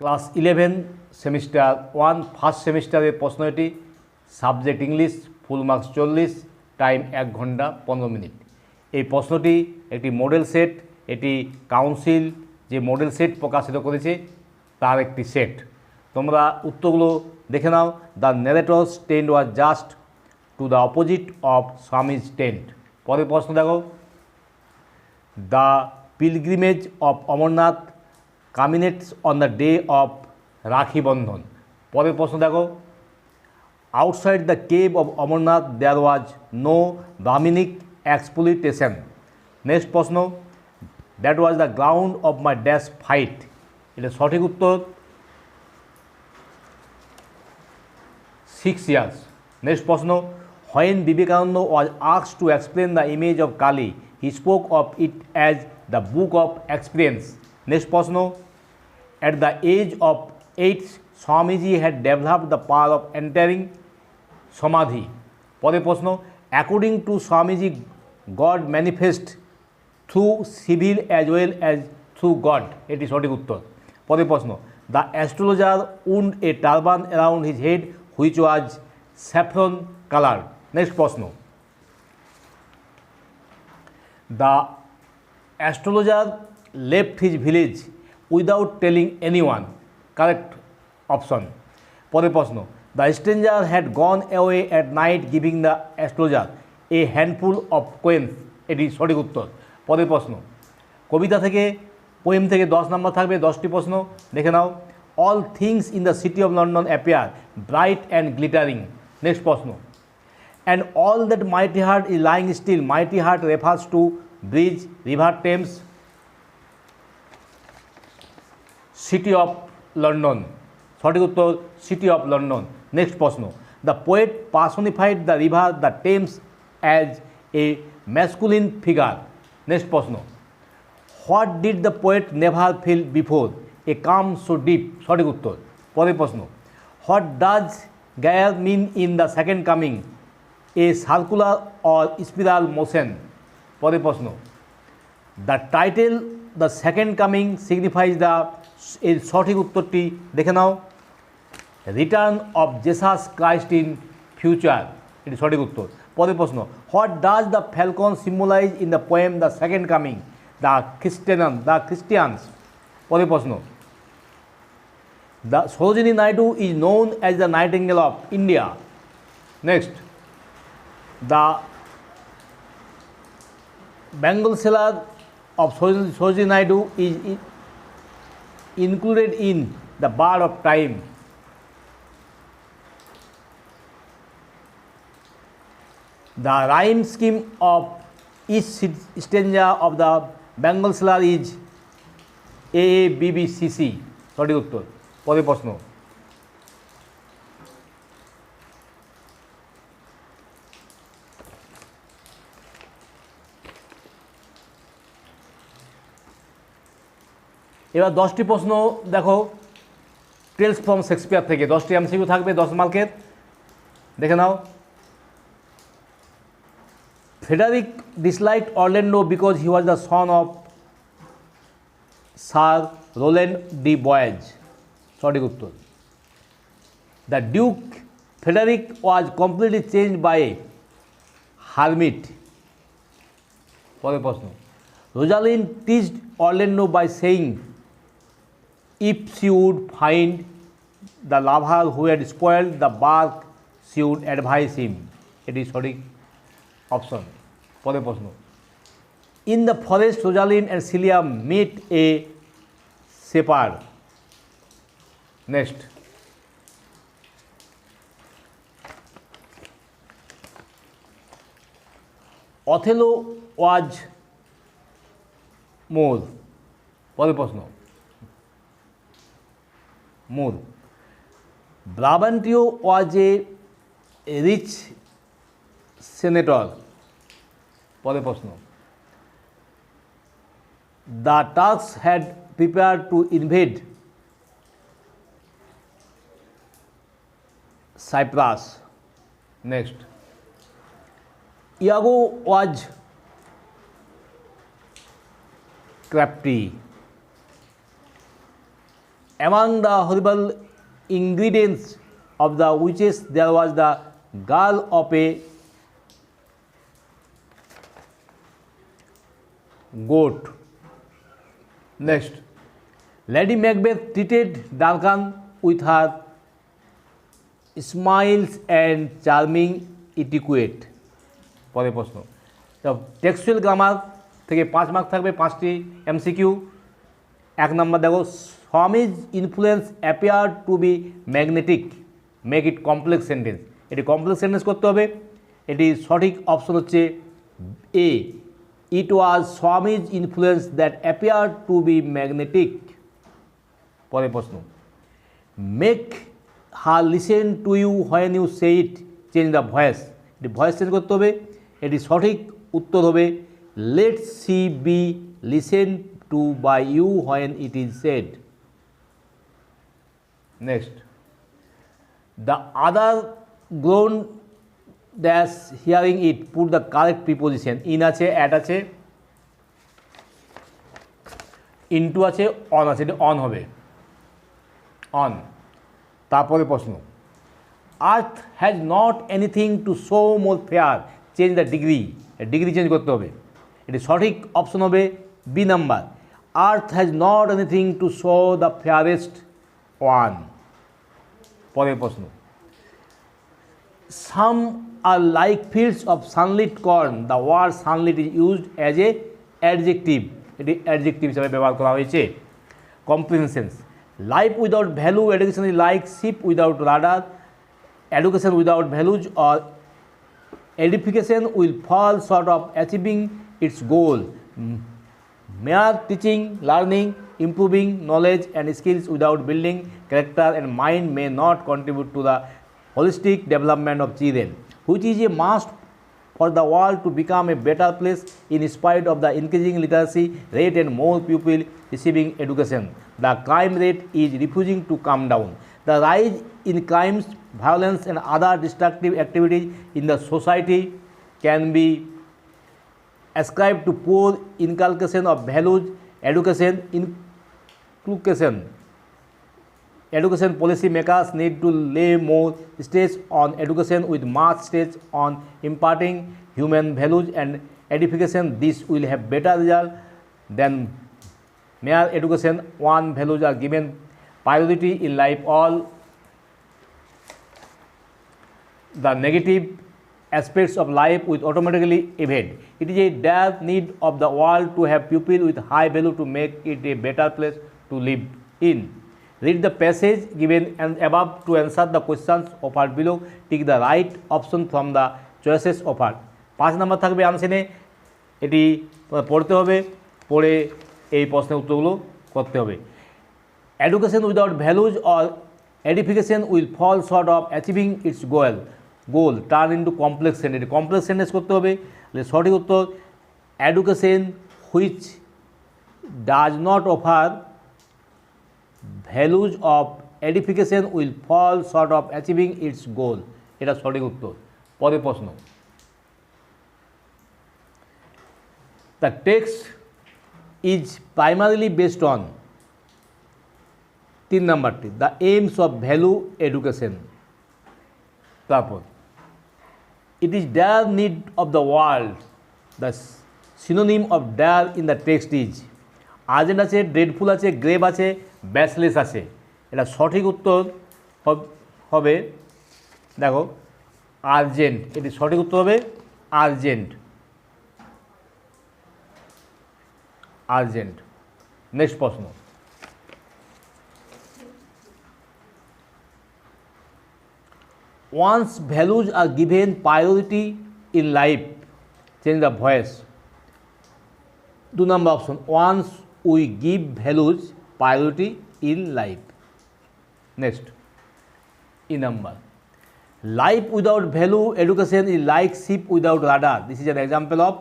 Class eleven semester one first সেমিস্টারের প্রশ্ন এটি। সাবজেক্ট ইংলিশ ফুল মার্কস চল্লিশ টাইম এক ঘণ্টা পনেরো মিনিট। এই প্রশ্নটি একটি মডেল সেট এটি কাউন্সিল যে মডেল সেট প্রকাশিত করেছে, তার একটি সেট তোমরা উত্তরগুলো দেখে নাও। The narrator's tent was just to the opposite of Swamiji's tent পরের প্রশ্ন দেখো। The pilgrimage of Amarnath culminates on the day of Rakhi Bandhan. পরের প্রশ্ন দেখো। Outside the cave of Amarnath there was no brahminic exploitation next প্রশ্ন। That was the ground of my dash fight এটা সঠিক উত্তর? সিক্স ইয়ার্স নেক্সট প্রশ্ন। When Vivekananda was আক্স to explain the image of Kali he spoke of it as the book of experience next প্রশ্ন at the age of eight Swamiji had developed the power of entering samadhi পরের প্রশ্ন according to Swamiji God manifest through civil as well as through God এটি সঠিক উত্তর। পরের প্রশ্ন the astrologer wound a turban around his head which was saffron colour next প্রশ্ন the astrologer left his village without telling any one correct option পরের প্রশ্ন the stranger had gone away at night giving the astrologer a handful of coins এটি সঠিক উত্তর। পরের প্রশ্ন কবিতা থেকে poem থেকে দশ নম্বর থাকবে? দশটি প্রশ্ন দেখে নাও। All things in the city of London appear bright and glittering next প্রশ্ন and all that mighty heart is lying still. Mighty heart refers to bridge, river Thames, city of London সঠিক উত্তর city of London next প্রশ্ন. The poet personified the river the Thames as a masculine figure next প্রশ্ন. What did the poet never feel before a calm so deep সঠিক উত্তর। পরের প্রশ্ন. What does gyre mean in the second coming a circular or spiral motion পরের প্রশ্ন. The title the second coming signifies the এর সঠিক উত্তরটি দেখে নাও। Return of Jesus Christ in future এটি সঠিক উত্তর। পরের প্রশ্ন what does the falcon symbolize in the poem the second coming the Christian the Christians পরের প্রশ্ন the Sarojini Naidu is known as the nightingale of India next the Bengal seller of Sarojini Naidu is included in the bar of time. The rhyme scheme of each stanza of the Bengal seller is AABBCC. সঠিক উত্তর পরের প্রশ্ন এবার দশটি প্রশ্ন দেখো। Tales from Shakespeare থেকে। দশটি এমসিকিউ থাকবে, দশ মার্কের। দেখে নাও। Frederick dislike Orlando because he was the son of Sir Rowland de Boys সঠিক উত্তর। The duke Frederick was completely change by hermit পরের প্রশ্ন। Rosalind teased Orlando by saying if she would find the lover who had spoiled the bark, she would advise him. এটি সঠিক option পরের প্রশ্ন। In the forest Rosalind and Celia meet a shepherd next Othello was more পরের প্রশ্ন। Moore. Brabantio was a rich senator. পরের প্রশ্ন the Turks had prepare to invade Cyprus next Iago was crafty among the horrible ingredients of the witches there was the girl of a goat next lady macbeth treated duncan with her smiles and charming etiquette পরের প্রশ্ন textual grammar থেকে পাঁচ mark থাকবে পাঁচটি MCQ এক নম্বর দেখো Swamiji's influence appear to be magnetic make it complex sentence এটি কমপ্লেক্স সেন্টেন্স করতে হবে। এটি সঠিক অপশন হচ্ছে A it was Swamiji's influence that appear to be magnetic পরের প্রশ্ন। Make her listen to you when you say it change the voice এটি voice change করতে হবে। এটি সঠিক উত্তর হবে। Let she be listen to by you when it is said next the other grown dash hearing it put the correct preposition in আছে at আছে into আছে অন আছে, এটা অন হবে। অন তারপরে প্রশ্ন। Earth has not anything to show more fair change the degree degree change করতে হবে। এটি সঠিক অপশন হবে B number. Earth has not anything to show the fairest one. পরের প্রশ্ন। Some are like fields of sunlit corn the word sunlit is used as a adjective এটি adjective হিসাবে ব্যবহার করা হয়েছে। Comprehension life without value education like ship without rudder education values or edification will fall short of achieving its goal. M- Mere teaching, learning, improving knowledge and skills without building character and mind may not contribute to the holistic development of children, which is a must for the world to become a better place in spite of the increasing literacy rate and more people receiving education. The crime rate is refusing to come down. The rise in crimes, violence, and other destructive activities in the society can be ascribed to poor inculcation of values, education, inculcation. Education policy makers need to lay more stress on education with much stress on imparting human values and edification. This will have better result than mere education. One values are given priority in life. All the negative aspects of life will automatically evade. It is a dire need of the world to have people with high value to make it a better place to live in. Read the passage given and above to answer the questions offered below. Take the right option from the choices offered. পাঁচ নম্বর থাকবে আনসেনে এটি পড়তে হবে পড়ে এই প্রশ্নের উত্তরগুলো করতে হবে education without values or edification will fall short of achieving its goal goal turn into complex sentence complex sentence করতে হবে সঠিক উত্তর education which does not offer values of edification will fall short of achieving its goal এটা সঠিক উত্তর। পরে প্রশ্ন। The text is primarily based on তিন নাম্বারটি। The aims of value education তারপর। It is dire need of the world the synonym of dire in the text is urgent আছে dreadful আছে গ্রেভ আছে ব্যাসলেস আছে। এটা সঠিক উত্তর হবে দেখো আর্জেন্ট এটি সঠিক উত্তর হবে আর্জেন্ট আর্জেন্ট নেক্সট প্রশ্ন। Once values are given priority in life change the voice two number option once we give values priority in life next e number life without value education is like ship without radar this is an example of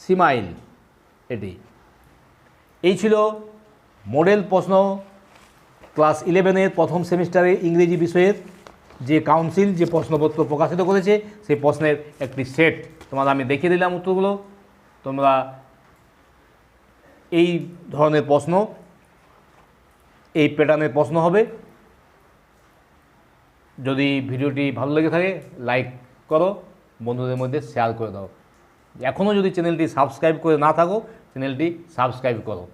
simile এটি এই ছিল model প্রশ্ন class ইলেভেনের প্রথম সেমিস্টারে ইংরেজি বিষয়ের যে কাউন্সিল যে প্রশ্নপত্র প্রকাশিত করেছে, সেই প্রশ্নের একটি সেট তোমাদের আমি দেখিয়ে দিলাম উত্তরগুলো। তোমরা এই ধরনের প্রশ্ন, এই প্যাটার্নের প্রশ্ন হবে। যদি ভিডিওটি ভালো লেগে থাকে লাইক করো, বন্ধুদের মধ্যে শেয়ার করে দাও। এখনও যদি চ্যানেলটি সাবস্ক্রাইব করে না থাকো চ্যানেলটি সাবস্ক্রাইব করো।